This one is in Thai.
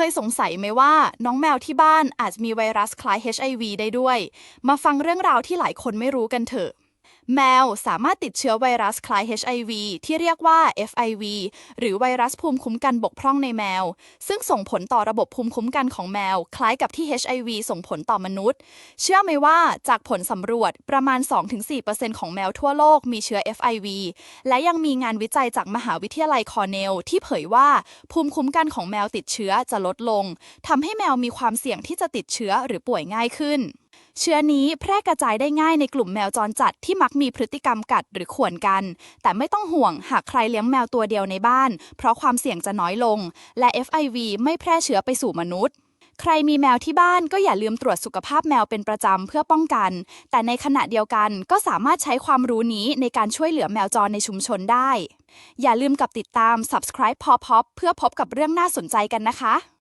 เคยสงสัยไหมว่าน้องแมวที่บ้านอาจมีไวรัสคล้าย HIV ได้ด้วย มาฟังเรื่องราวที่หลายคนไม่รู้กันเถอะ แมวสามารถติดเชื้อไวรัสคล้าย HIV ที่เรียกว่า FIV หรือไวรัสภูมิคุ้มกันบกพร่องในแมว ซึ่งส่งผลต่อระบบภูมิคุ้มกันของแมว คล้ายกับที่ HIV ส่งผลต่อมนุษย์ เชื่อไหมว่าจากผลสำรวจประมาณ 2-4%ของแมวทั่วโลกมีเชื้อ FIV และยังมีงานวิจัยจากมหาวิทยาลัยคอร์เนล ที่เผยว่าภูมิคุ้มกันของแมวติดเชื้อจะลดลงทำให้แมวมีความเสี่ยงที่จะติดเชื้อหรือป่วยง่ายขึ้น เชื้อนี้แพร่กระจายได้ง่ายในกลุ่มแมวจรจัดที่มักมีพฤติกรรมกัดหรือข่วนกัน แต่ไม่ต้องห่วงหากใครเลี้ยงแมวตัวเดียวในบ้าน เพราะความเสี่ยงจะน้อยลง และ FIV ไม่แพร่เชื้อไปสู่มนุษย์ใครมีแมวที่บ้านก็อย่าลืมตรวจสุขภาพแมวเป็นประจำเพื่อป้องกัน แต่ในขณะเดียวกันก็สามารถใช้ความรู้นี้ในการช่วยเหลือแมวจรในชุมชนได้ อย่าลืมกับติดตาม subscribe Pop Pop เพื่อพบกับเรื่องน่าสนใจกันนะคะ